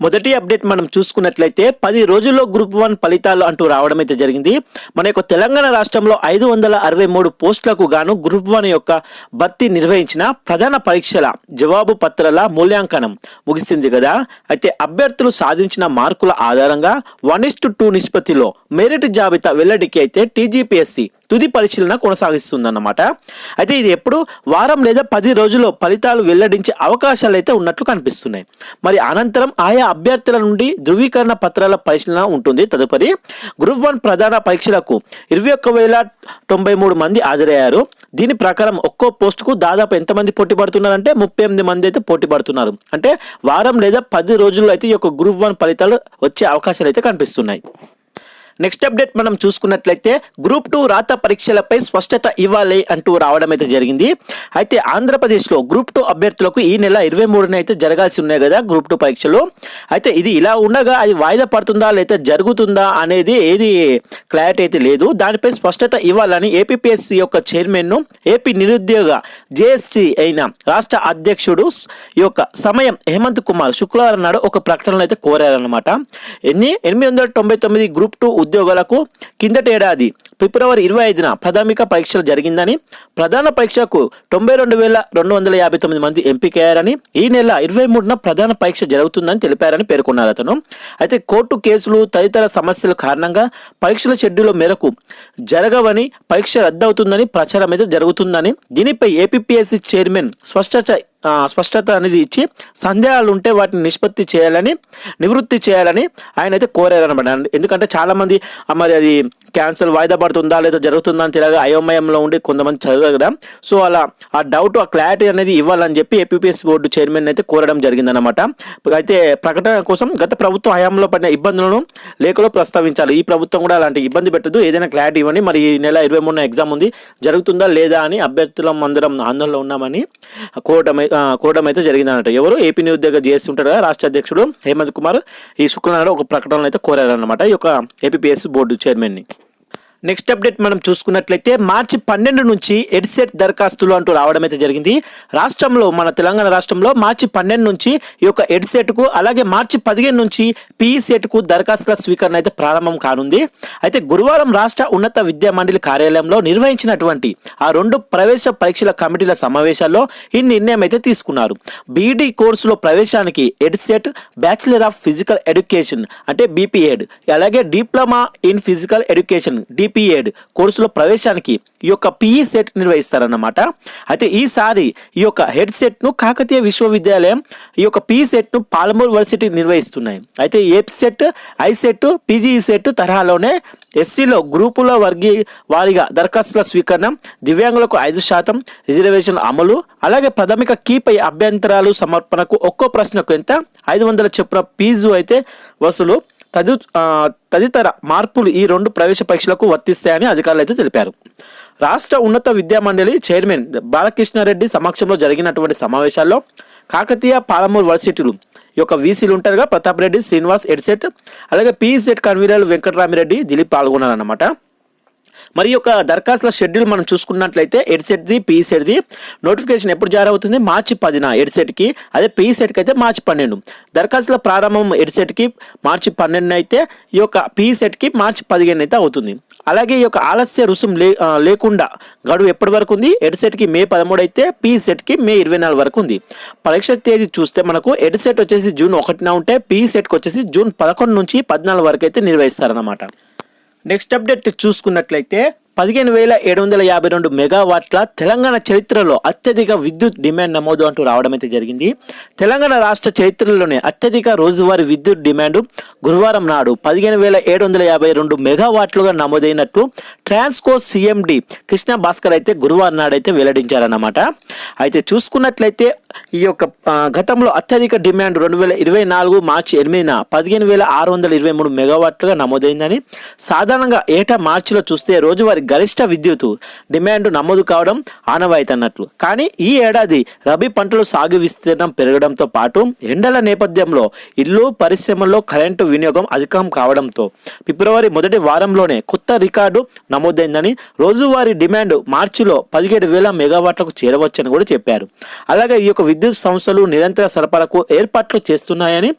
మొదటి అప్డేట్ మనం చూసుకున్నట్లయితే పది రోజుల్లో గ్రూప్ వన్ ఫలితాలు అంటూ రావడం అయితే జరిగింది. మన యొక్క తెలంగాణ రాష్ట్రంలో ఐదు వందల అరవై మూడు పోస్టులకు గాను గ్రూప్ వన్ యొక్క భర్తీ నిర్వహించిన ప్రధాన పరీక్షల జవాబు పత్రాల మూల్యాంకనం ముగిసింది కదా. అయితే అభ్యర్థులు సాధించిన మార్కుల ఆధారంగా వన్ ఇస్ టు టూ నిష్పత్తిలో మెరిట్ జాబితా వెల్లడికి అయితే టీజీపీఎస్సీ తుది పరిశీలన కొనసాగిస్తుందన్నమాట. అయితే ఇది ఎప్పుడు? వారం లేదా పది రోజుల్లో ఫలితాలు వెల్లడించే అవకాశాలు అయితే ఉన్నట్లు కనిపిస్తున్నాయి. మరి అనంతరం ఆయా అభ్యర్థుల నుండి ధృవీకరణ పత్రాల పరిశీలన ఉంటుంది. తదుపరి గ్రూప్ వన్ ప్రధాన పరీక్షలకు ఇరవై ఒక్క వేల తొంభై మూడు మంది హాజరయ్యారు. దీని ప్రకారం ఒక్కో పోస్టుకు దాదాపు ఎంతమంది పోటీ పడుతున్నారంటే ముప్పై ఎనిమిది మంది అయితే పోటీ పడుతున్నారు. అంటే వారం లేదా పది రోజుల్లో అయితే ఈ యొక్క గ్రూప్ వన్ ఫలితాలు వచ్చే అవకాశాలు అయితే కనిపిస్తున్నాయి. నెక్స్ట్ అప్డేట్ మనం చూసుకున్నట్లయితే గ్రూప్ టూ రాత పరీక్షలపై స్పష్టత ఇవ్వాలి అంటూ రావడం అయితే జరిగింది. అయితే ఆంధ్రప్రదేశ్లో గ్రూప్ టూ అభ్యర్థులకు ఈ నెల ఇరవై మూడున అయితే జరగాల్సి ఉన్నాయి కదా గ్రూప్ టూ పరీక్షలు. అయితే ఇది ఇలా ఉండగా అది వాయిదా పడుతుందా లేదా జరుగుతుందా అనేది ఏది క్లారిటీ అయితే లేదు. దానిపై స్పష్టత ఇవ్వాలని ఏపీఎస్సి యొక్క చైర్మన్ను ఏపీ నిరుద్యోగ జేఎస్టీ అయిన రాష్ట్ర అధ్యక్షుడు ఈ యొక్క సమయం హేమంత్ కుమార్ శుక్రవారం నాడు ఒక ప్రకటనలో అయితే కోరారనమాట ఎన్ని? ఎనిమిది వందల తొంభై తొమ్మిది గ్రూప్ టూ ఉద్యోగులకు కిందటేడాది ఫిబ్రవరి ఇరవై ఐదున ప్రాథమిక పరీక్షలు జరిగిందని ప్రధాన పరీక్షకు తొంభై రెండు వేల రెండు వందల యాభై తొమ్మిది మంది ఎంపికయ్యారని ఈ నెల ఇరవై మూడున ప్రధాన పరీక్ష జరుగుతుందని తెలిపారని పేర్కొన్నారు అతను. అయితే కోర్టు కేసులు తదితర సమస్యల కారణంగా పరీక్షల షెడ్యూల్ మేరకు జరగవని పరీక్ష రద్దవుతుందని ప్రచారం అయితే జరుగుతుందని దీనిపై ఏపీఎస్సీ చైర్మన్ స్పష్టత స్పష్టత అనేది ఇచ్చి సందేహాలు ఉంటే వాటిని నిష్పత్తి చేయాలని నివృత్తి చేయాలని ఆయన అయితే కోరారనమాట ఎందుకంటే చాలామంది మరి అది క్యాన్సర్ వాయిదా పడుతుందా లేదా జరుగుతుందా అని తెలియక అయోమయంలో ఉండి కొంతమంది చదవరు కదా. సో అలా ఆ డౌట్ ఆ క్లారిటీ అనేది ఇవ్వాలని చెప్పి ఏపీఎస్ బోర్డు చైర్మన్ అయితే కోరడం జరిగిందనమాట అయితే ప్రకటన కోసం గత ప్రభుత్వం హయాంలో పడిన ఇబ్బందులను లేఖలో ప్రస్తావించాలి. ఈ ప్రభుత్వం కూడా అలాంటి ఇబ్బంది పెట్టదు ఏదైనా క్లారిటీ ఇవ్వండి. మరి ఈ నెల ఇరవై మూడున ఎగ్జామ్ ఉంది. జరుగుతుందా లేదా అని అభ్యర్థులం అందరం ఆందోళనలో ఉన్నామని కోరటం కోరడం అయితే జరిగిందన్నమాట. ఎవరు ఏపీ నిరుద్యోగ జేఏసీ ఉంటారు కదా రాష్ట్ర అధ్యక్షుడు హేమంత్ కుమార్ ఈ శుక్రవారం ఒక ప్రకటనలో అయితే కోరారన్నమాట ఈ యొక్క ఏపీఎస్ బోర్డు చైర్మన్ని. నెక్స్ట్ అప్డేట్ మనం చూసుకున్నట్లయితే మార్చి పన్నెండు నుంచి ఎడ్సెట్ దరఖాస్తులు అంటూ రావడం అయితే జరిగింది. రాష్ట్రంలో మన తెలంగాణ రాష్ట్రంలో మార్చి పన్నెండు నుంచి ఈ యొక్క ఎడ్సెట్కు అలాగే మార్చి పదిహేను నుంచి పీఈ సెట్కు దరఖాస్తుల స్వీకరణ అయితే ప్రారంభం కానుంది. అయితే గురువారం రాష్ట్ర ఉన్నత విద్యా మండలి కార్యాలయంలో నిర్వహించినటువంటి ఆ రెండు ప్రవేశ పరీక్షల కమిటీల సమావేశాల్లో ఈ నిర్ణయం అయితే తీసుకున్నారు. బీఈడీ కోర్సులో ప్రవేశానికి EdCET bachelor of physical education అంటే బీపీఎడ్ అలాగే diploma in physical education DPEd కోర్సులో ప్రవేశానికి ఈ యొక్క పిఈ సెట్ నిర్వహిస్తారన్నమాట. అయితే ఈసారి ఈ యొక్క హెడ్ సెట్ను కాకతీయ విశ్వవిద్యాలయం ఈ యొక్క పిఈ సెట్ను పాలమూరు యూనివర్సిటీ నిర్వహిస్తున్నాయి. అయితే AP CET I CET PGE CET తరహాలోనే ఎస్సీలో గ్రూపుల వర్గీ వారిగా దరఖాస్తుల స్వీకరణ దివ్యాంగులకు ఐదు శాతం రిజర్వేషన్ అమలు అలాగే ప్రాథమిక కీపై అభ్యంతరాలు సమర్పణకు ఒక్కో ప్రశ్నకు ఎంత? ఐదు వందల చొప్పున ఫీజు అయితే వసూలు తదు తదితర మార్పులు ఈ రెండు ప్రవేశ పరీక్షలకు వర్తిస్తాయని అధికారులు అయితే తెలిపారు. రాష్ట్ర ఉన్నత విద్యా మండలి చైర్మన్ బాలకృష్ణారెడ్డి సమక్షంలో జరిగినటువంటి సమావేశాల్లో కాకతీయ పాలమూరు వర్సిటీలు ఈ యొక్క వీసీలు ఉంటారుగా ప్రతాప్ రెడ్డి శ్రీనివాస్ ఎడ్సెట్ అలాగే పీఈసెట్ కన్వీనర్ వెంకటరామిరెడ్డి దిలీప్ పాల్గొన్నారన్నమాట. మరి యొక్క దరఖాస్తుల షెడ్యూల్ మనం చూసుకున్నట్లయితే ఎడ్సెట్ది పీసెట్ది నోటిఫికేషన్ ఎప్పుడు జారీ అవుతుంది? మార్చి పదిన ఎడ్సెట్కి అదే పీసెట్కి అయితే మార్చి పన్నెండు. దరఖాస్తుల ప్రారంభం ఎడ్సెట్కి మార్చి పన్నెండున అయితే ఈ యొక్క పీసెట్కి మార్చి పదిహేను అయితే అవుతుంది. అలాగే ఈ యొక్క ఆలస్య రుసుం లే లేకుండా గడువు ఎప్పటి వరకు ఉంది? ఎడ్సెట్కి మే పదమూడు అయితే పీసెట్కి మే ఇరవై నాలుగు వరకు ఉంది. పరీక్ష తేదీ చూస్తే మనకు ఎడ్సెట్ వచ్చేసి జూన్ ఒకటిన ఉంటే పీసెట్కి వచ్చేసి జూన్ పదకొండు నుంచి పద్నాలుగు వరకు అయితే నిర్వహిస్తారన్నమాట. నెక్స్ట్ అప్డేట్ చూసుకున్నట్లయితే పదిహేను వేల ఏడు వందల యాభై రెండు మెగావాట్ల తెలంగాణ చరిత్రలో అత్యధిక విద్యుత్ డిమాండ్ నమోదు అంటూ రావడం అయితే జరిగింది. తెలంగాణ రాష్ట్ర చరిత్రలోనే అత్యధిక రోజువారీ విద్యుత్ డిమాండ్ గురువారం నాడు పదిహేను వేల ఏడు వందల యాభై రెండు మెగావాట్లుగా నమోదైనట్టు ట్రాన్స్కో సిఎండి కృష్ణ భాస్కర్ అయితే గురువారం నాడైతే వెల్లడించారన్నమాట. అయితే చూసుకున్నట్లయితే ఈ యొక్క గతంలో అత్యధిక డిమాండ్ రెండు వేల ఇరవై నాలుగు మార్చి ఎనిమిదిన పదిహేను వేల ఆరు వందల ఇరవై మూడు మెగావాట్లుగా నమోదైందని. సాధారణంగా ఏటా మార్చిలో చూస్తే రోజువారీ గరిష్ట విద్యుత్ డిమాండ్ నమోదు కావడం ఆనవాయితన్నట్లు. కానీ ఈ ఏడాది రబీ పంటలు సాగు విస్తీర్ణం పెరగడంతో పాటు ఎండల నేపథ్యంలో ఇల్లు పరిశ్రమల్లో కరెంటు వినియోగం అధికం కావడంతో ఫిబ్రవరి మొదటి వారంలోనే కొత్త రికార్డు నమోదైందని రోజువారీ డిమాండ్ మార్చిలో పదిహేడు వేల మెగావాట్లకు చేరవచ్చని కూడా చెప్పారు. అలాగే ఈ యొక్క విద్యుత్ సంస్థలు నిరంతర సరఫరాకు ఏర్పాట్లు చేస్తున్నాయని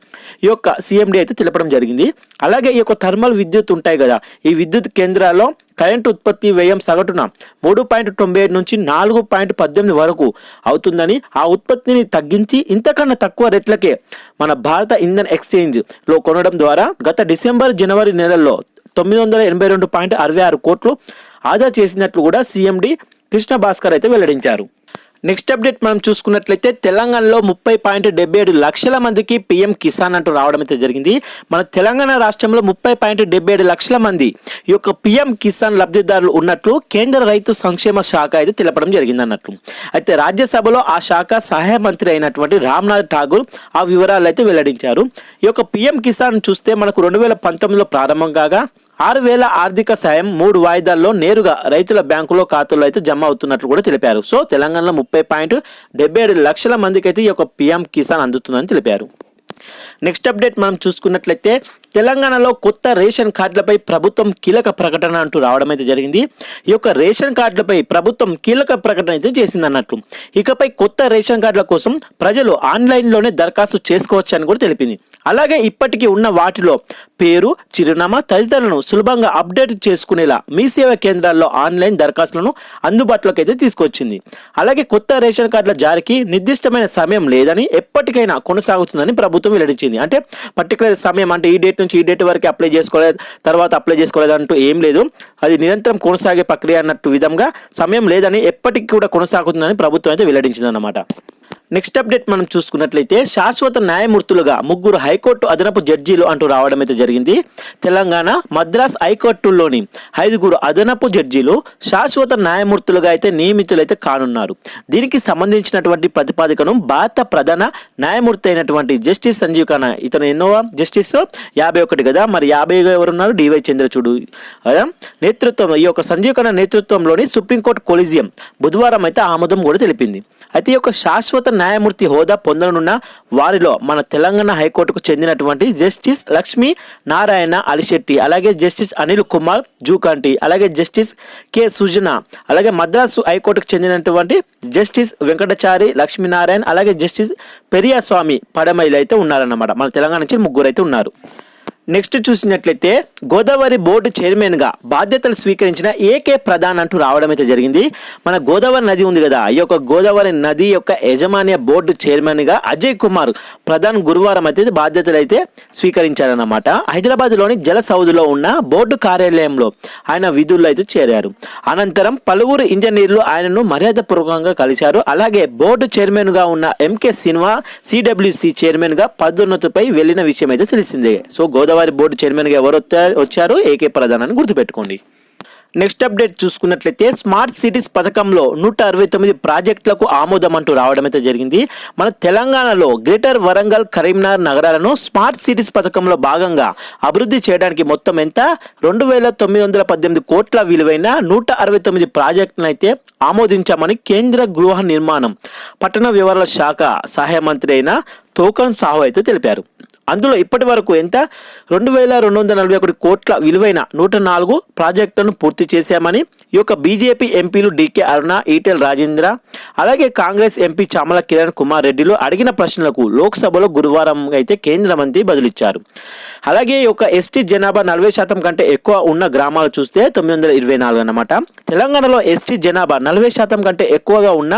ఈ యొక్క సీఎండీ అయితే తెలపడం జరిగింది. అలాగే ఈ యొక్క థర్మల్ విద్యుత్ ఉంటాయి కదా ఈ విద్యుత్ కేంద్రాల్లో కరెంటు ఉత్పత్తి వ్యయం సగటున మూడు పాయింట్ తొంభై ఏడు నుంచి నాలుగు పాయింట్ పద్దెనిమిది వరకు అవుతుందని ఆ ఉత్పత్తిని తగ్గించి ఇంతకన్నా తక్కువ రేట్లకే మన భారత ఇంధన్ ఎక్స్చేంజ్లో కొనడం ద్వారా గత డిసెంబర్ జనవరి నెలల్లో తొమ్మిది వందల ఎనభై రెండు పాయింట్ అరవై ఆరు కోట్లు ఆదా చేసినట్లు కూడా సీఎండి కృష్ణ భాస్కర్ అయితే వెల్లడించారు. నెక్స్ట్ అప్డేట్ మనం చూసుకున్నట్లయితే తెలంగాణలో ముప్పై పాయింట్ డెబ్బై ఏడు లక్షల మందికి పీఎం కిసాన్ అంటూ రావడం అయితే జరిగింది. మన తెలంగాణ రాష్ట్రంలో ముప్పై పాయింట్ డెబ్బై ఏడు లక్షల మంది ఈ యొక్క పీఎం కిసాన్ లబ్ధిదారులు ఉన్నట్లు కేంద్ర రైతు సంక్షేమ శాఖ అయితే తెలపడం జరిగింది అన్నట్లు. అయితే రాజ్యసభలో ఆ శాఖ సహాయ మంత్రి అయినటువంటి రామ్నాథ్ ఠాగూర్ ఆ వివరాలు అయితే వెల్లడించారు. ఈ యొక్క పీఎం కిసాన్ చూస్తే మనకు రెండు వేల పంతొమ్మిదిలో ప్రారంభం కాగా ఆరు వేల ఆర్థిక సాయం మూడు వాయిదాల్లో నేరుగా రైతుల బ్యాంకులో ఖాతాలో అయితే జమ అవుతున్నట్లు కూడా తెలిపారు. సో తెలంగాణలో ముప్పై పాయింట్ డెబ్బై ఏడు లక్షల మందికి అయితే ఈ యొక్క పిఎం కిసాన్ అందుతుందని తెలిపారు. నెక్స్ట్ అప్డేట్ మనం చూసుకున్నట్లయితే తెలంగాణలో కొత్త రేషన్ కార్డులపై ప్రభుత్వం కీలక ప్రకటన అంటూ రావడం అయితే జరిగింది. ఈ యొక్క రేషన్ కార్డులపై ప్రభుత్వం కీలక ప్రకటన అయితే చేసింది అన్నట్లు ఇకపై కొత్త రేషన్ కార్డుల కోసం ప్రజలు ఆన్లైన్లోనే దరఖాస్తు చేసుకోవచ్చు అని కూడా తెలిపింది. అలాగే ఇప్పటికీ ఉన్న వాటిలో పేరు చిరునామా తదితరులను సులభంగా అప్డేట్ చేసుకునేలా మీ సేవా కేంద్రాల్లో ఆన్లైన్ దరఖాస్తులను అందుబాటులోకి అయితే తీసుకొచ్చింది. అలాగే కొత్త రేషన్ కార్డుల జారీకి నిర్దిష్టమైన సమయం లేదని ఎప్పటికైనా కొనసాగుతుందని ప్రభుత్వం వెల్లడించింది. అంటే పర్టికులర్ సమయం అంటే ఈ డేట్ నుంచి ఈ డేట్ వరకు అప్లై చేసుకోలేదు తర్వాత అప్లై చేసుకోలేదు అంటూ ఏం లేదు. అది నిరంతరం కొనసాగే ప్రక్రియ అన్నట్టు విధంగా సమయం లేదని ఎప్పటికీ కూడా కొనసాగుతుందని ప్రభుత్వం అయితే వెల్లడించింది అన్నమాట నెక్స్ట్ అప్డేట్ మనం చూసుకున్నట్లయితే శాశ్వత న్యాయమూర్తులుగా ముగ్గురు హైకోర్టు అదనపు జడ్జీలు అంటూ రావడం అయితే జరిగింది. తెలంగాణ మద్రాస్ హైకోర్టులోని ఐదుగురు అదనపు జడ్జీలు శాశ్వత న్యాయమూర్తులుగా అయితే నియమితులైతే కానున్నారు. దీనికి సంబంధించినటువంటి ప్రతిపాదికను భారత ప్రధాన న్యాయమూర్తి అయినటువంటి జస్టిస్ సంజీవ్ ఖానా ఇతను ఎన్నో జస్టిస్? యాభై ఒకటి కదా మరి యాభైగా ఎవరున్నారు? డివై చంద్రచూడు. కదా? నేతృత్వం ఈ యొక్క సంజీవ్ ఖానా నేతృత్వంలోని సుప్రీంకోర్టు కొలిజియం బుధవారం అయితే ఆమోదం కూడా తెలిపింది. అయితే ఈ యొక్క శాశ్వత న్యాయమూర్తి హోదా పొందనున్న వారిలో మన తెలంగాణ హైకోర్టుకు చెందినటువంటి జస్టిస్ లక్ష్మీ నారాయణ అలిశెట్టి అలాగే జస్టిస్ అనిల్ కుమార్ జూకాంటి అలాగే జస్టిస్ కె సుజన అలాగే మద్రాసు హైకోర్టుకు చెందినటువంటి జస్టిస్ వెంకటచారి లక్ష్మీనారాయణ అలాగే జస్టిస్ పెరియాస్వామి పడమైలు అయితే ఉన్నారన్నమాట. మన తెలంగాణ నుంచి ముగ్గురు అయితే ఉన్నారు. నెక్స్ట్ చూసినట్లయితే గోదావరి బోర్డు చైర్మన్గా బాధ్యతలు స్వీకరించిన ఏకే ప్రధాన్ అంటూ రావడం అయితే జరిగింది. మన గోదావరి నది ఉంది కదా ఈ యొక్క గోదావరి నది యొక్క యజమాన్య బోర్డు చైర్మన్గా అజయ్ కుమార్ ప్రధాన్ గురువారం అయితే బాధ్యతలు అయితే స్వీకరించారన్నమాట. హైదరాబాద్లోని జల సౌదులో ఉన్న బోర్డు కార్యాలయంలో ఆయన విధుల్లో అయితే చేరారు. అనంతరం పలువురు ఇంజనీర్లు ఆయనను మర్యాదపూర్వకంగా కలిశారు. అలాగే బోర్డు చైర్మన్గా ఉన్న ఎంకే సినిమా సిడబ్ల్యూసి చైర్మన్గా పదోన్నతిపై వెళ్ళిన విషయం అయితే తెలిసిందే. సో గోదావరి బోర్డు చైర్మన్గా ఎవరు వచ్చారో వచ్చారు ఏకే ప్రధాన్ అని గుర్తుపెట్టుకోండి. నెక్స్ట్ అప్డేట్ చూసుకున్నట్లయితే స్మార్ట్ సిటీస్ పథకంలో నూట అరవై తొమ్మిది ప్రాజెక్టులకు ఆమోదం అంటూ రావడం అయితే జరిగింది. మన తెలంగాణలో గ్రేటర్ వరంగల్ కరీంనగర్ నగరాలను స్మార్ట్ సిటీస్ పథకంలో భాగంగా అభివృద్ధి చేయడానికి మొత్తం ఎంత? రెండు వేల తొమ్మిది వందల పద్దెనిమిది కోట్ల విలువైన నూట అరవై తొమ్మిది ప్రాజెక్టులను అయితే ఆమోదించామని కేంద్ర గృహ నిర్మాణం పట్టణ వివరాల శాఖ సహాయ మంత్రి అయిన తోకన్ సాహు అయితే తెలిపారు. అందులో ఇప్పటి వరకు ఎంత? రెండు వేల రెండు వందల నలభై ఒకటి కోట్ల విలువైన నూట నాలుగు ప్రాజెక్టులను పూర్తి చేశామని ఈ యొక్క బీజేపీ ఎంపీలు డీకే అరుణ ఈటెల్ రాజేంద్ర అలాగే కాంగ్రెస్ ఎంపీ చామల కిరణ్ కుమార్ రెడ్డిలు అడిగిన ప్రశ్నలకు లోక్సభలో గురువారం అయితే కేంద్ర మంత్రి బదులిచ్చారు. అలాగే ఈ యొక్క ఎస్టీ జనాభా నలభై శాతం కంటే ఎక్కువ ఉన్న గ్రామాలు చూస్తే తొమ్మిది వందల ఇరవై నాలుగు అన్నమాట. తెలంగాణలో ఎస్టీ జనాభా నలభై శాతం కంటే ఎక్కువగా ఉన్న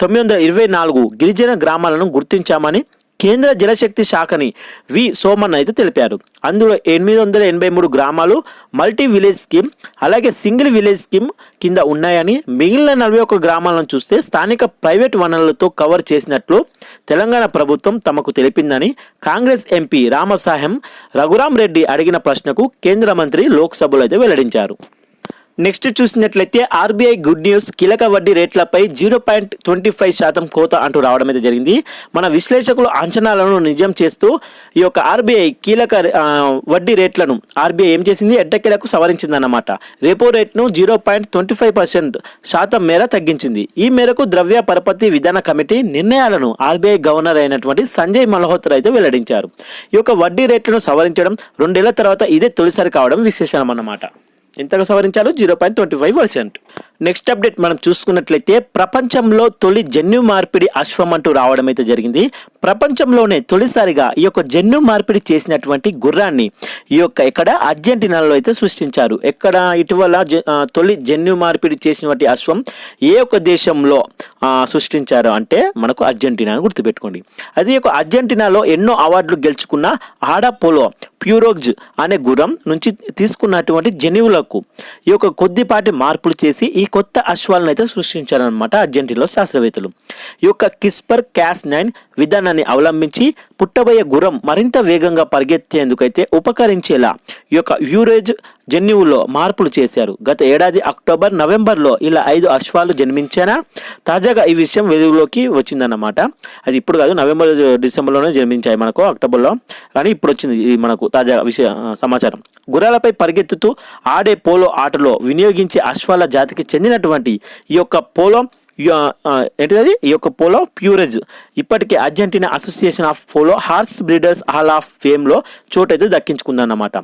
తొమ్మిది వందల ఇరవై నాలుగు గిరిజన గ్రామాలను గుర్తించామని కేంద్ర జలశక్తి శాఖని వి. సోమన్ అయితే తెలిపారు. అందులో ఎనిమిది వందల ఎనభై మూడు గ్రామాలు మల్టీ విలేజ్ స్కీమ్ అలాగే సింగిల్ విలేజ్ స్కీమ్ కింద ఉన్నాయని మిగిలిన నలభై ఒక్క గ్రామాలను చూస్తే స్థానిక ప్రైవేట్ వనరులతో కవర్ చేసినట్లు తెలంగాణ ప్రభుత్వం తమకు తెలిపిందని కాంగ్రెస్ ఎంపీ రామసాహెం రఘురాం రెడ్డి అడిగిన ప్రశ్నకు కేంద్ర మంత్రి లోక్సభలో అయితే వెల్లడించారు. నెక్స్ట్ చూసినట్లయితే ఆర్బీఐ గుడ్ న్యూస్ కీలక వడ్డీ రేట్లపై జీరో పాయింట్ ట్వంటీ ఫైవ్ శాతం కోత అంటూ రావడం అయితే జరిగింది. మన విశ్లేషకులు అంచనాలను నిజం చేస్తూ ఈ యొక్క ఆర్బీఐ కీలక వడ్డీ రేట్లను ఆర్బీఐ ఏం చేసింది? ఎట్టకేలకు సవరించిందన్నమాట. Repo రేట్ను zero point twenty five percent శాతం మేర తగ్గించింది. ఈ మేరకు ద్రవ్య పరపతి విధాన కమిటీ నిర్ణయాలను ఆర్బీఐ గవర్నర్ అయినటువంటి సంజయ్ మల్హోత్రా అయితే వెల్లడించారు. ఈ యొక్క వడ్డీ రేట్లను సవరించడం రెండేళ్ళ తర్వాత ఇదే తొలిసారి కావడం విశేషం అన్నమాట ఎంతగా సవరించారు zero point twenty five percent. Next update మనం చూసుకున్నట్లయితే ప్రపంచంలో తొలి జన్యు మార్పిడి అశ్వం అంటూ రావడం అయితే జరిగింది. ప్రపంచంలోనే తొలిసారిగా ఈ యొక్క జన్యు మార్పిడి చేసినటువంటి గుర్రాన్ని ఈ యొక్క ఇక్కడ అర్జెంటీనాలో అయితే సృష్టించారు. ఎక్కడ ఇటీవల తొలి జన్యు మార్పిడి చేసినటువంటి అశ్వం ఏ ఒక్క దేశంలో సృష్టించారు అంటే మనకు అర్జెంటీనా అని గుర్తుపెట్టుకోండి. అది యొక్క అర్జెంటీనాలో ఎన్నో అవార్డులు గెలుచుకున్న ఆడా పోలో ప్యూరోగ్జ్ అనే గుర్రం నుంచి తీసుకున్నటువంటి జన్యువులకు ఈ యొక్క కొద్దిపాటి మార్పులు చేసి ఈ కొత్త అశ్వాలను అయితే సృష్టించారనమాట అర్జెంటీనాలో శాస్త్రవేత్తలు. ఈ యొక్క కిస్పర్ క్యాస్ నైన్ విధానాన్ని అవలంబించి పుట్టబోయే గుర్రం మరింత వేగంగా పరిగెత్తేందుకైతే ఉపకరించేలా ఈ యొక్క యూరేజ్ జన్యువులో మార్పులు చేశారు. గత ఏడాది అక్టోబర్ నవంబర్లో ఇలా ఐదు అశ్వాలు జన్మించానా తాజాగా ఈ విషయం వెలుగులోకి వచ్చిందన్నమాట. అది ఇప్పుడు కాదు నవంబర్ డిసెంబర్లోనే జన్మించాయి మనకు అక్టోబర్లో. కానీ ఇప్పుడు వచ్చింది ఇది మనకు తాజా విషయ సమాచారం. గుర్రాలపై పరిగెత్తుతూ ఆడే పోలో ఆటలో వినియోగించే అశ్వాల జాతికి చెందినటువంటి ఈ యొక్క పోలో ఏంటిది ఈ యొక్క పోలో ప్యూరెజ్ ఇప్పటికే Argentina association of polo horse breeders hall of ఫేమ్లో చోటైతే దక్కించుకుందన్నమాట.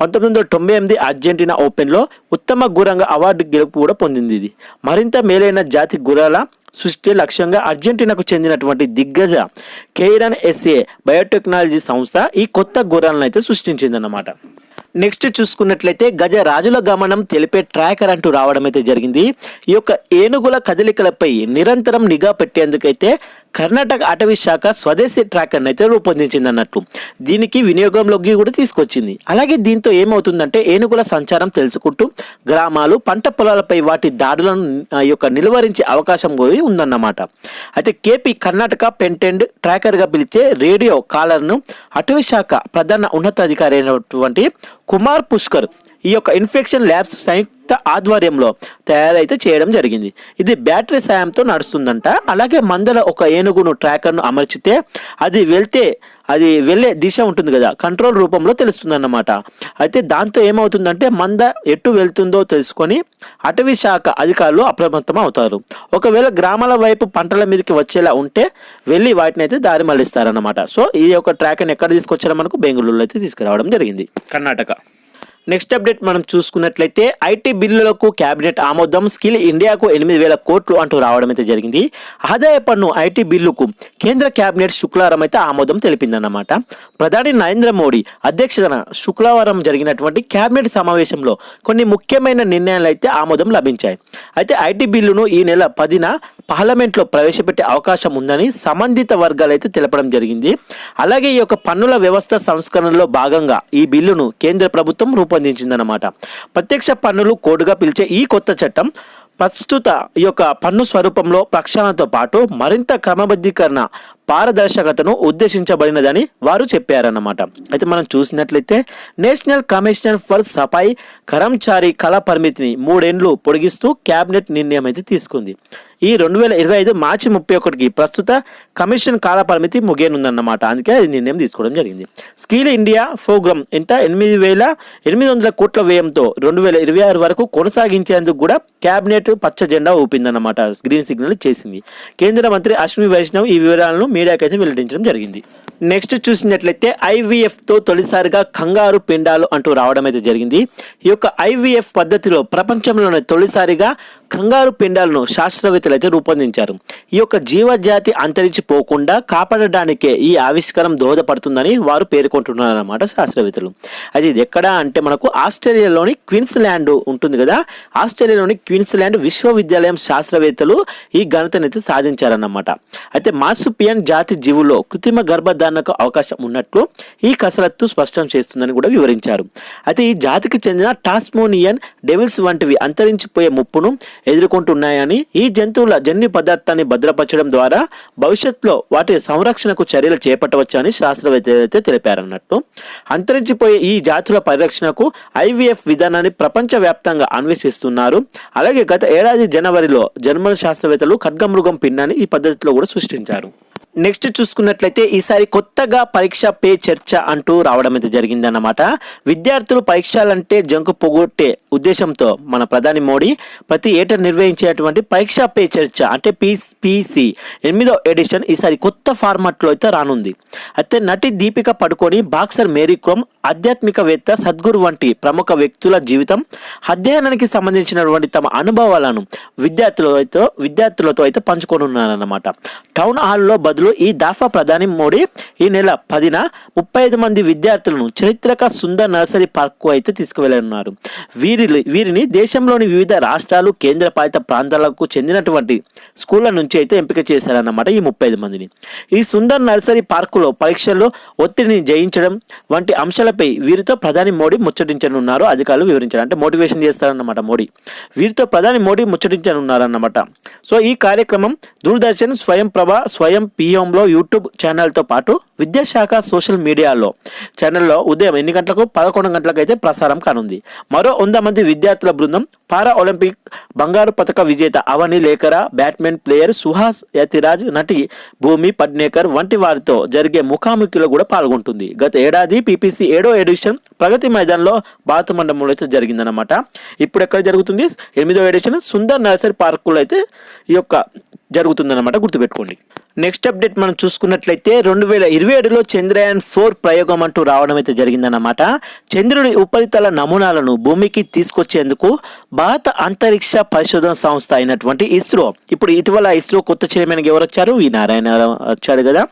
పంతొమ్మిది వందల తొంభై ఎనిమిది అర్జెంటీనా ఓపెన్లో ఉత్తమ గురంగా అవార్డు గెలుపు కూడా పొందింది ఇది. మరింత మేలైన జాతి గురాల సృష్టి లక్ష్యంగా అర్జెంటీనాకు చెందినటువంటి దిగ్గజ కెయిరన్ ఎస్ఏ బయోటెక్నాలజీ సంస్థ ఈ కొత్త గుర్రాలను అయితే సృష్టించిందన్నమాట. నెక్స్ట్ చూసుకున్నట్లయితే గజ రాజుల గమనం తెలిపే ట్రాకర్ అంటూ రావడం అయితే జరిగింది. ఈ యొక్క ఏనుగుల కదలికలపై నిరంతరం నిఘా పెట్టేందుకైతే కర్ణాటక అటవీ శాఖ స్వదేశీ ట్రాకర్ని అయితే రూపొందించింది అన్నట్టు దీనికి వినియోగంలోకి కూడా తీసుకొచ్చింది. అలాగే దీంతో ఏమవుతుందంటే ఏనుగుల సంచారం తెలుసుకుంటూ గ్రామాలు పంట పొలాలపై వాటి దాడులను ఆ, యొక్క నిలువరించే అవకాశం కూడా ఉందన్నమాట. అయితే కేపీ కర్ణాటక పెంటెండ్ ట్రాకర్గా పిలిచే రేడియో కాలర్ను అటవీ శాఖ ప్రధాన ఉన్నతాధికారి అయినటువంటి కుమార్ పుష్కర్ ఈ యొక్క ఇన్ఫెక్షన్ ల్యాబ్స్ సంయుక్త ఆధ్వర్యంలో తయారైతే చేయడం జరిగింది. ఇది బ్యాటరీ సాయంతో నడుస్తుందంట. అలాగే మందల ఒక ఏనుగును ట్రాకర్ను అమర్చితే అది వెళ్తే అది వెళ్ళే దిశ ఉంటుంది కదా. కంట్రోల్ రూపంలో తెలుస్తుందన్నమాట. అయితే దాంతో ఏమవుతుందంటే మంద ఎటు వెళ్తుందో తెలుసుకొని అటవీ శాఖ అధికారులు అప్రమత్తం అవుతారు. ఒకవేళ గ్రామాల వైపు పంటల మీదకి వచ్చేలా ఉంటే వెళ్ళి వాటిని అయితే దారి మళ్ళిస్తారన్నమాట. సో ఈ యొక్క ట్రాక్ని ఎక్కడ తీసుకొచ్చారో మనకు బెంగళూరులో అయితే తీసుకురావడం జరిగింది. కర్ణాటక. నెక్స్ట్ అప్డేట్ మనం చూసుకున్నట్లయితే ఐటీ బిల్లులకు కేబినెట్ ఆమోదం. స్కిల్ ఇండియాకు ఎనిమిది వేల కోట్లు అంటూ రావడం అయితే జరిగింది. ఆదాయ పన్ను ఐటీ బిల్లుకు కేంద్ర కేబినెట్ శుక్రవారం అయితే ఆమోదం తెలిపిందన్నమాట. ప్రధాని నరేంద్ర మోడీ అధ్యక్షతన శుక్రవారం జరిగినటువంటి కేబినెట్ సమావేశంలో కొన్ని ముఖ్యమైన నిర్ణయాలు అయితే ఆమోదం లభించాయి. అయితే ఐటీ బిల్లును ఈ నెల పదిన పార్లమెంట్లో ప్రవేశపెట్టే అవకాశం ఉందని సంబంధిత వర్గాలు అయితే తెలపడం జరిగింది. అలాగే ఈ యొక్క పన్నుల వ్యవస్థ సంస్కరణలో భాగంగా ఈ బిల్లును కేంద్ర ప్రభుత్వం రూపొందించిందన్నమాట. ప్రత్యక్ష పన్నులు కోడ్గా పిలిచే ఈ కొత్త చట్టం ప్రస్తుత ఈ యొక్క పన్ను స్వరూపంలో ప్రక్షాళనతో పాటు మరింత క్రమబద్ధీకరణ పారదర్శకతను ఉద్దేశించబడినదని వారు చెప్పారన్నమాట. అయితే మనం చూసినట్లయితే national commissioner for Safai Karamchari కళా పరిమితిని మూడేండ్లు పొడిగిస్తూ క్యాబినెట్ నిర్ణయం అయితే తీసుకుంది. ఈ రెండు వేల ఇరవై ఐదు మార్చి ముప్పై ఒకటికి ప్రస్తుత కమిషన్ కాల పరిమితి ముగియనుందన్నమాట. అందుకే నిర్ణయం తీసుకోవడం జరిగింది. స్కిల్ ఇండియా ప్రోగ్రామ్ ఎంత ఎనిమిది వేల ఎనిమిది వందల కోట్ల వ్యయంతో రెండు వేల ఇరవై ఆరు వరకు కొనసాగించేందుకు కూడా కేబినెట్ పచ్చ జెండా ఊపిందన్నమాట గ్రీన్ సిగ్నల్ చేసింది. కేంద్ర మంత్రి అశ్విని వైష్ణవ్ ఈ వివరాలను మీడియాకైతే అయితే వెల్లడించడం జరిగింది. నెక్స్ట్ చూసినట్లయితే ఐవీఎఫ్తో తొలిసారిగా కంగారు పిండాలు అంటూ రావడం అయితే జరిగింది. ఈ యొక్క ఐవీఎఫ్ పద్ధతిలో ప్రపంచంలోనే తొలిసారిగా కంగారు పిండాలను శాస్త్రవేత్తలు అయితే రూపొందించారు. ఈ యొక్క జీవజాతి అంతరించిపోకుండా కాపాడడానికే ఈ ఆవిష్కారం దోహదపడుతుందని వారు పేర్కొంటున్నారన్నమాట శాస్త్రవేత్తలు. అది ఇది ఎక్కడ అంటే మనకు ఆస్ట్రేలియాలోని క్వీన్స్ ల్యాండ్ ఉంటుంది కదా. ఆస్ట్రేలియాలోని క్వీన్స్ ల్యాండ్ విశ్వవిద్యాలయం శాస్త్రవేత్తలు ఈ ఘనతనైతే సాధించారన్నమాట. అయితే మాసుపియన్ జాతి జీవుల్లో కృత్రిమ గర్భధారణకు అవకాశం ఉన్నట్లు ఈ కసరత్తు స్పష్టం చేస్తుందని కూడా వివరించారు. అయితే ఈ జాతికి చెందిన టాస్మోనియన్ డెవిల్స్ వంటివి అంతరించిపోయే ముప్పును ఎదుర్కొంటున్నాయని ఈ జంతువుల జన్యు పదార్థాన్ని భద్రపరచడం ద్వారా భవిష్యత్తులో వాటి సంరక్షణకు చర్యలు చేపట్టవచ్చని శాస్త్రవేత్తలు అయితే తెలిపారన్నట్టు. అంతరించిపోయే ఈ జాతుల పరిరక్షణకు ఐవీఎఫ్ విధానాన్ని ప్రపంచవ్యాప్తంగా అన్వేషిస్తున్నారు. అలాగే గత ఏడాది జనవరిలో జర్మన్ శాస్త్రవేత్తలు ఖడ్గమృగం పిండాన్ని ఈ పద్ధతిలో కూడా సృష్టించారు. నెక్స్ట్ చూసుకున్నట్లయితే ఈసారి కొత్తగా పరీక్ష పే చర్చ అంటూ రావడం అయితే జరిగిందన్నమాట. విద్యార్థులు పరీక్షలంటే జంకు పొగొట్టే ఉద్దేశంతో మన ప్రధాని మోడీ ప్రతి ఏటా నిర్వహించేటువంటి పరీక్ష పే చర్చ అంటే పిసి ఎనిమిదో ఎడిషన్ ఈసారి కొత్త ఫార్మాట్లో అయితే రానుంది. అయితే నటి దీపిక పడుకొని బాక్సర్ మేరీ క్రోమ్ ఆధ్యాత్మికవేత్త సద్గురు వంటి ప్రముఖ వ్యక్తుల జీవితం అధ్యయనానికి సంబంధించినటువంటి తమ అనుభవాలను విద్యార్థులతో విద్యార్థులతో అయితే పంచుకొనున్నారన్నమాట. టౌన్ హాల్లో బదులు ఈ దాఫా ప్రధాని మోడీ ఈ నెల పదిన ముప్పై ఐదు మంది విద్యార్థులను చరిత్రక సుందర్ నర్సరీ పార్కు అయితే తీసుకువెళ్ళనున్నారు. వీరి వీరిని దేశంలోని వివిధ రాష్ట్రాలు కేంద్రపాలిత ప్రాంతాలకు చెందినటువంటి స్కూళ్ళ నుంచి అయితే ఎంపిక చేశారన్నమాట ఈ ముప్పై ఐదు మందిని. ఈ సుందర్ నర్సరీ పార్కులో పరీక్షల్లో ఒత్తిడిని జయించడం వంటి అంశాలపై వీరితో ప్రధాని మోడీ ముచ్చటించనున్నారు అధికారులు వివరించారు. అంటే మోటివేషన్ చేస్తారన్నమాట మోడీ. వీరితో ప్రధాని మోడీ ముచ్చటించనున్నారన్నమాట. సో ఈ కార్యక్రమం దూరదర్శన్ స్వయం ప్రభ స్వయం పిఎంలో యూట్యూబ్ ఛానల్తో పాటు విద్యాశాఖ సోషల్ మీడియాలో ఛానల్లో ఉదయం ఎన్ని గంటలకు? పదకొండు గంటలకు అయితే ప్రసారం కానుంది. మరో వంద మంది విద్యార్థుల బృందం పారా ఒలింపిక్ బంగారు పథక విజేత అవని లేఖర బ్యాట్మెన్ ప్లేయర్ సుహాస్ యతిరాజ్ నటి భూమి పడ్నేకర్ వంటి వారితో జరిగే ముఖాముఖిలో కూడా పాల్గొంటుంది. గత ఏడాది పీపీసీ ఏడో ఎడిషన్ ప్రగతి మైదాన్లో భారత మండపంలో అయితే జరిగిందనమాట ఇప్పుడు ఎక్కడ జరుగుతుంది? ఎనిమిదో ఎడిషన్ సుందర్ నర్సరీ పార్కులో అయితే ఈ యొక్క జరుగుతుందన్నమాట గుర్తుపెట్టుకోండి. నెక్స్ట్ అప్డేట్ మనం చూసుకున్నట్లయితే రెండు వేల ఇరవై ఏడులో చంద్రయాన్ ఫోర్ ప్రయోగం అంటూ రావడం అయితే జరిగిందన్నమాట. చంద్రుడి ఉపరితల నమూనాలను భూమికి తీసుకొచ్చేందుకు భారత అంతరిక్ష పరిశోధన సంస్థ అయినటువంటి ఇస్రో ఇప్పుడు ఇటీవల ఇస్రో కొత్త చైర్మన్ ఎవరు వచ్చారు ఈ నారాయణ వచ్చాడు కదా.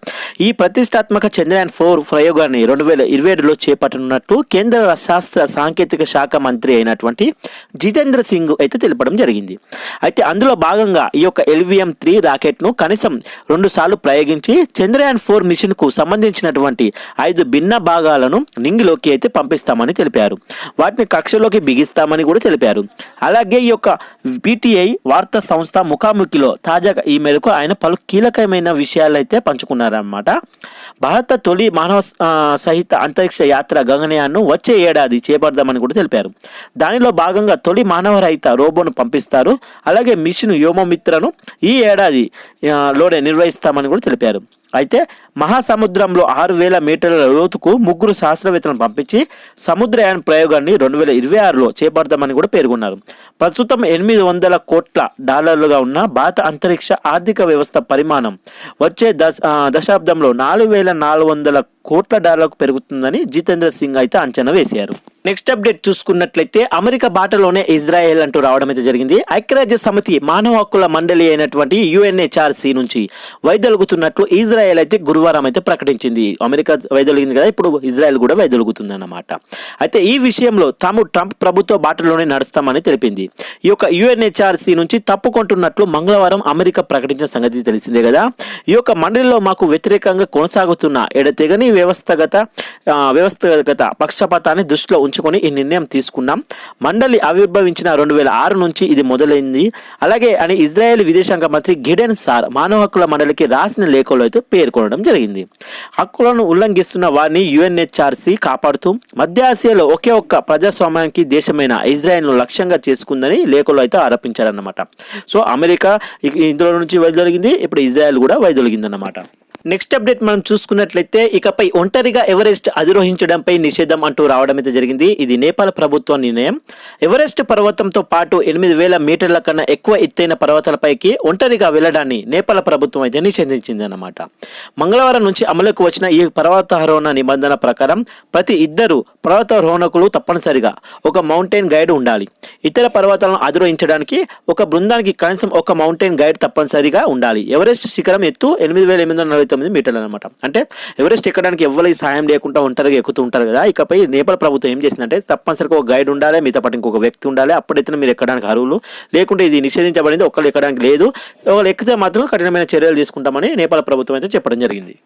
ఈ ప్రతిష్టాత్మక చంద్రయాన్ ఫోర్ ప్రయోగాన్ని రెండు వేల ఇరవై ఏడులో చేపట్టనున్నట్టు కేంద్ర శాస్త్ర సాంకేతిక శాఖ మంత్రి అయినటువంటి జితేంద్ర సింగ్ అయితే తెలపడం జరిగింది. అయితే అందులో భాగంగా ఈ యొక్క ఎల్విఎం త్రీ రాకెట్ను కనీసం రెండు సార్లు ప్రయోగించి చంద్రయాన్ ఫోర్ మిషన్కు సంబంధించినటువంటి ఐదు భిన్న భాగాలను నింగిలోకి అయితే పంపిస్తామని తెలిపారు. వాటిని కక్షలోకి బిగిస్తామని కూడా తెలిపారు. అలాగే ఈ యొక్క పిటిఐ వార్తా సంస్థ ముఖాముఖిలో తాజాగా ఈ మేరకు ఆయన పలు కీలకమైన విషయాలైతే పంచుకున్నారన్నమాట. భారత తొలి మానవ సహిత అంతరిక్ష యాత్ర గగనయాన్ను వచ్చే ఏడాది చేపడదామని కూడా తెలిపారు. దానిలో భాగంగా తొలి మానవరహిత రోబోను పంపిస్తారు. అలాగే మిషన్ యోమమిత్రను ఈ ఏడాది ఏడాది లోనే నిర్వహిస్తామని కూడా తెలిపారు. అయితే మహాసముద్రంలో ఆరు వేల మీటర్ల లోతుకు ముగ్గురు శాస్త్రవేత్తలను పంపించి సముద్రయాన్ ప్రయోగాన్ని రెండు వేల ఇరవై ఆరులో చేపడతామని కూడా పేర్కొన్నారు. ప్రస్తుతం ఎనిమిది వందల కోట్ల డాలర్లుగా ఉన్న భారత అంతరిక్ష ఆర్థిక వ్యవస్థ పరిమాణం వచ్చే దశ దశాబ్దంలో నాలుగు వేల నాలుగు వందల కోట్ల డాలర్లకు పెరుగుతుందని జితేంద్ర సింగ్ అయితే అంచనా వేశారు. నెక్స్ట్ అప్డేట్ చూసుకున్నట్లయితే అమెరికా బాటలోనే ఇజ్రాయెల్ అంటూ రావడం అయితే జరిగింది. ఐక్యరాజ్య సమితి మానవ హక్కుల మండలి అయినటువంటి యుఎన్హెచ్ఆర్సి నుంచి వైదొలుగుతున్నట్లు ఇజ్రాయెల్ అయితే గురువారం అయితే ప్రకటించింది. అమెరికా వైదొలిగింది కదా ఇప్పుడు ఇజ్రాయెల్ కూడా వైదొలుగుతుంది అన్నమాట అయితే ఈ విషయంలో తాము ట్రంప్ ప్రభుత్వ బాటలోనే నడుస్తామని తెలిపింది. ఈ యొక్క యుఎన్హెచ్ఆర్సీ నుంచి తప్పుకుంటున్నట్లు మంగళవారం అమెరికా ప్రకటించిన సంగతి తెలిసిందే కదా. ఈ యొక్క మండలిలో మాకు వ్యతిరేకంగా కొనసాగుతున్న ఎడతెగని వ్యవస్థగత వ్యవస్థగత పక్షపాతాన్ని దృష్టిలో ఉంచుకొని ఈ నిర్ణయం తీసుకున్నాం. మండలి ఆవిర్భవించిన రెండు వేల ఆరు నుంచి ఇది మొదలైంది. అలాగే అని ఇజ్రాయెల్ విదేశాంగ మంత్రి గిడెన్ సార్ మానవ హక్కుల మండలికి రాసిన లేఖలో అయితే పేర్కొనడం జరిగింది. హక్కులను ఉల్లంఘిస్తున్న వారిని యుఎన్హెచ్ఆర్సీ కాపాడుతూ మధ్య ఆసియాలో ఒకే ఒక్క ప్రజాస్వామ్యానికి దేశమైన ఇజ్రాయెల్ను లక్ష్యంగా చేసుకుందని లేఖలో అయితే ఆరోపించారన్నమాట. సో అమెరికా ఇందులో నుంచి వైదొలిగింది ఇప్పుడు ఇజ్రాయెల్ కూడా వైదొలిగిందన్నమాట. నెక్స్ట్ అప్డేట్ మనం చూసుకున్నట్లయితే ఇకపై ఒంటరిగా ఎవరెస్ట్ అధిరోహించడంపై నిషేధం అంటూ రావడం అయితే జరిగింది. ఇది నేపాల్ ప్రభుత్వ నిర్ణయం. ఎవరెస్ట్ పర్వతంతో పాటు ఎనిమిది వేల మీటర్ల కన్నా ఎక్కువ ఎత్తైన పర్వతాలపైకి ఒంటరిగా వెళ్ళడాన్ని నేపాల్ ప్రభుత్వం అయితే నిషేధించింది అన్నమాట మంగళవారం నుంచి అమలుకు వచ్చిన ఈ పర్వతారోహణ నిబంధన ప్రకారం ప్రతి ఇద్దరు పర్వతారోహణకులు తప్పనిసరిగా ఒక మౌంటైన్ గైడ్ ఉండాలి. ఇతర పర్వతాలను అధిరోహించడానికి ఒక బృందానికి కనీసం ఒక మౌంటైన్ గైడ్ తప్పనిసరిగా ఉండాలి. ఎవరెస్ట్ శిఖరం ఎత్తు ఎనిమిది వేల ఎనిమిది వందల తొమ్మిది మీటర్లు అనమాట అంటే ఎవరెస్ట్ ఎక్కడానికి ఎవరి సహాయం లేకుండా ఒంటరిగా ఎక్కుతూ ఉంటారు కదా ఇకపై నేపాల్ ప్రభుత్వం ఏం చేసిందంటే తప్పనిసరిగా ఒక గైడ్ ఉండాలి మీతో పాటు ఇంకొక వ్యక్తి ఉండాలి. అప్పుడైతే మీరు ఎక్కడానికి అరువులు లేకుంటే ఇది నిషేధించబడింది ఒకళ్ళు ఎక్కడానికి లేదు. ఒకళ్ళు ఎక్కితే మాత్రం కఠినమైన చర్యలు తీసుకుంటామని నేపాల్ ప్రభుత్వం అయితే చెప్పడం జరిగింది.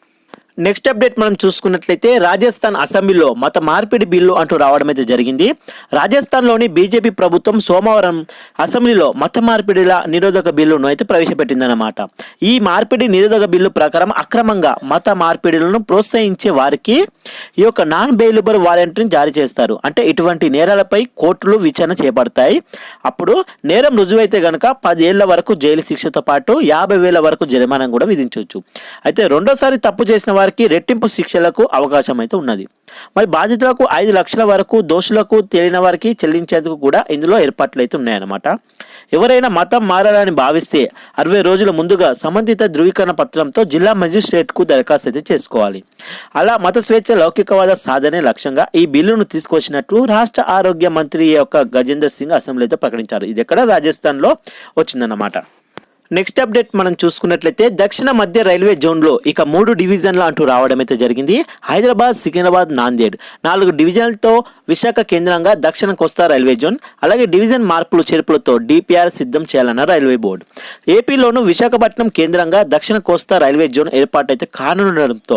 నెక్స్ట్ అప్డేట్ మనం చూసుకున్నట్లయితే రాజస్థాన్ అసెంబ్లీలో మత మార్పిడి బిల్లు అంటూ రావడం అయితే జరిగింది. రాజస్థాన్లోని బీజేపీ ప్రభుత్వం సోమవారం అసెంబ్లీలో మత మార్పిడిల నిరోధక బిల్లును అయితే ప్రవేశపెట్టిందన్నమాట. ఈ మార్పిడి నిరోధక బిల్లు ప్రకారం అక్రమంగా మత మార్పిడిలను ప్రోత్సహించే వారికి ఈ యొక్క నాన్ బెయిలబుల్ వారెంట్ని జారీ చేస్తారు. అంటే ఇటువంటి నేరాలపై కోర్టులు విచారణ చేపడతాయి. అప్పుడు నేరం రుజువైతే గనక పదేళ్ళ వరకు జైలు శిక్షతో పాటు యాభై వేల వరకు జరిమానం కూడా విధించవచ్చు. అయితే రెండోసారి తప్పు చేసిన వారికి రెట్టింపు శిక్షలకు అవకాశం అయితే ఉన్నది. మరి బాధితులకు ఐదు లక్షల వరకు దోషులకు తేలిన వారికి చెల్లించేందుకు కూడా ఇందులో ఏర్పాట్లు అయితే ఉన్నాయన్నమాట. ఎవరైనా మతం మారాలని భావిస్తే అరవై రోజుల ముందుగా సంబంధిత ధృవీకరణ పత్రంతో జిల్లా మెజిస్ట్రేట్కు దరఖాస్తు అయితే చేసుకోవాలి. అలా మత స్వేచ్ఛ లౌకికవాద సాధనే లక్ష్యంగా ఈ బిల్లును తీసుకొచ్చినట్లు రాష్ట్ర ఆరోగ్య మంత్రి యొక్క గజేందర్ సింగ్ అసెంబ్లీతో ప్రకటించారు. ఇది ఎక్కడ? రాజస్థాన్లో వచ్చిందన్నమాట. నెక్స్ట్ అప్డేట్ మనం చూసుకున్నట్లయితే దక్షిణ మధ్య రైల్వే జోన్లో ఇక మూడు డివిజన్లు అంటూ రావడం అయితే జరిగింది. హైదరాబాద్ సికింద్రాబాద్ నాందేడ్. నాలుగు డివిజన్లతో విశాఖ కేంద్రంగా దక్షిణ కోస్తా రైల్వే జోన్ అలాగే డివిజన్ మార్పులు చేర్పులతో డిపిఆర్ సిద్ధం చేయాలన్న రైల్వే బోర్డు. ఏపీలోను విశాఖపట్నం కేంద్రంగా దక్షిణ కోస్తా రైల్వే జోన్ ఏర్పాటైతే కానుండడంతో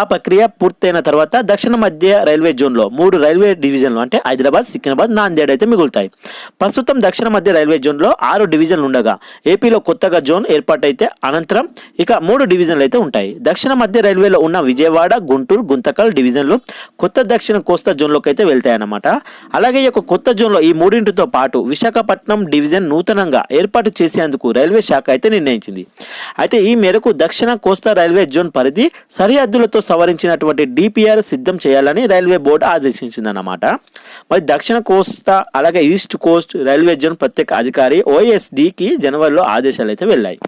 ఆ ప్రక్రియ పూర్తయిన తర్వాత దక్షిణ మధ్య రైల్వే జోన్లో మూడు రైల్వే డివిజన్లు అంటే హైదరాబాద్ సికింద్రాబాద్ నాందేడ్ అయితే మిగులుతాయి. ప్రస్తుతం దక్షిణ మధ్య రైల్వే జోన్లో ఆరు డివిజన్లు ఉండగా ఏపీలో కొత్తగా జోన్ ఏర్పాటైతే అనంతరం ఇక మూడు డివిజన్లు అయితే ఉంటాయి. దక్షిణ మధ్య రైల్వేలో ఉన్న విజయవాడ గుంటూరు గుంతకల్ డివిజన్లు కొత్త దక్షిణ కోస్తా జోన్లోకి అయితే వెళ్తాయి. అనమాట అలాగే ఈ యొక్క కొత్త జోన్లో ఈ మూడింటితో పాటు విశాఖపట్నం డివిజన్ నూతనంగా ఏర్పాటు చేసేందుకు రైల్వే శాఖ అయితే నిర్ణయించింది. అయితే ఈ మేరకు దక్షిణ కోస్తా రైల్వే జోన్ పరిధి సరిహద్దులతో సవరించినటువంటి డిపిఆర్ సిద్ధం చేయాలని రైల్వే బోర్డు ఆదేశించిందన్నమాట. మరి దక్షిణ కోస్తా అలాగే ఈస్ట్ కోస్ట్ రైల్వే జోన్ ప్రత్యేక అధికారి ఓఎస్డికి జనవరిలో ఆదేశాలు అయితే వెళ్ళాయి.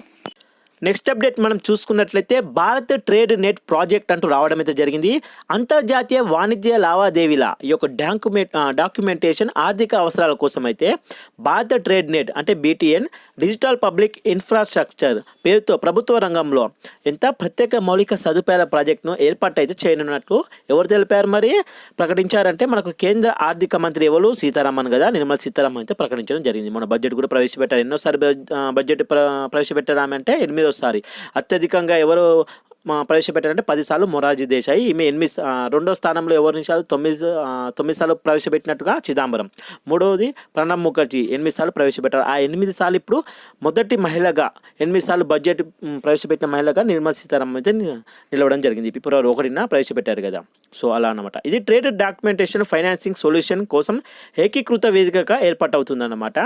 నెక్స్ట్ అప్డేట్ మనం చూసుకున్నట్లయితే భారత్ ట్రేడ్ నెట్ ప్రాజెక్ట్ అంటూ రావడం అయితే జరిగింది. అంతర్జాతీయ వాణిజ్య లావాదేవీల ఈ యొక్క డాక్యుమెంట్ డాక్యుమెంటేషన్ ఆర్థిక అవసరాల కోసం అయితే భారత ట్రేడ్ నెట్ అంటే బీటీఎన్ డిజిటల్ పబ్లిక్ ఇన్ఫ్రాస్ట్రక్చర్ పేరుతో ప్రభుత్వ రంగంలో ఎంత ప్రత్యేక మౌలిక సదుపాయాల ప్రాజెక్టును ఏర్పాటు అయితే చేయనున్నట్లు ఎవరు తెలిపారు మరి? ప్రకటించారంటే మనకు కేంద్ర ఆర్థిక మంత్రి ఎవరు? సీతారామన్ కదా. నిర్మలా సీతారామన్ అయితే ప్రకటించడం జరిగింది. మన బడ్జెట్ కూడా ప్రవేశపెట్టారు. ఎన్నోసారి బడ్జెట్ ప్ర ప్రవేశపెట్టారు ఆమె ఎనిమిదోసారి అత్యధికంగా ఎవరు ప్రవేశపెట్టారంటే పదిసార్లు మొరార్జీ దేశాయి. ఈమె ఎనిమిది రెండో స్థానంలో ఎవరు నిమిషాలు తొమ్మిది తొమ్మిది సార్లు ప్రవేశపెట్టినట్టుగా చిదంబరం. మూడవది ప్రణబ్ ముఖర్జీ ఎనిమిది సార్లు ప్రవేశపెట్టారు. ఆ ఎనిమిది సార్లు ఇప్పుడు మొదటి మహిళగా ఎనిమిది సార్లు బడ్జెట్ ప్రవేశపెట్టిన మహిళగా నిర్మలా సీతారామన్ అయితే నిలవడం జరిగింది. ఫిబ్రవరి ఒకటిన ప్రవేశపెట్టారు కదా. సో అలా అన్నమాట. ఇది ట్రేడ్ డాక్యుమెంటేషన్ ఫైనాన్సింగ్ సొల్యూషన్ కోసం ఏకీకృత వేదికగా ఏర్పాటవుతుందన్నమాట.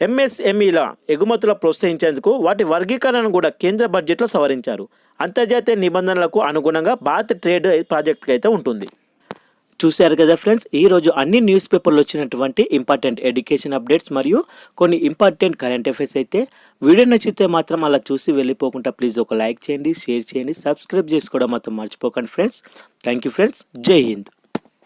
ఎంఎస్ఎంఈల ఎగుమతుల ప్రోత్సహించేందుకు వాటి వర్గీకరణను కూడా కేంద్ర బడ్జెట్లో సవరించారు. అంతర్జాతీయ నిబంధనలకు అనుగుణంగా భారత్ ట్రేడ్ ప్రాజెక్ట్కి అయితే ఉంటుంది. చూశారు కదా ఫ్రెండ్స్ ఈ రోజు అన్ని న్యూస్ పేపర్లు వచ్చినటువంటి ఇంపార్టెంట్ ఎడ్యుకేషన్ అప్డేట్స్ మరియు కొన్ని ఇంపార్టెంట్ కరెంట్ అఫైర్స్ అయితే వీడియో నచ్చితే మాత్రం అలా చూసి వెళ్ళిపోకుండా ప్లీజ్ ఒక లైక్ చేయండి షేర్ చేయండి సబ్స్క్రైబ్ చేసుకోవడం మాత్రం మర్చిపోకండి ఫ్రెండ్స్. Thank you friends. జై హింద్.